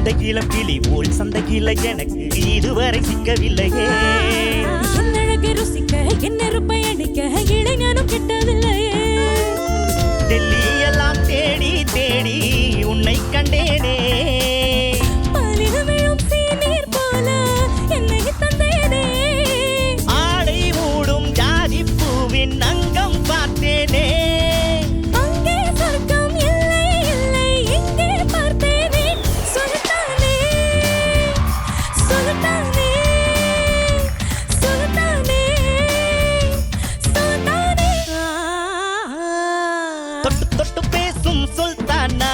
இந்த இளம் கிளி ஊர் சந்தையில் எனக்கு இதுவரை சிக்கவில்லையே. என்னழகு ருசிக்க என்ன பயணிக்க இளைஞனும் கிட்டதில்லையே. டெல்லி தொட்டு தொட்டு பேசும் சுல்தானா?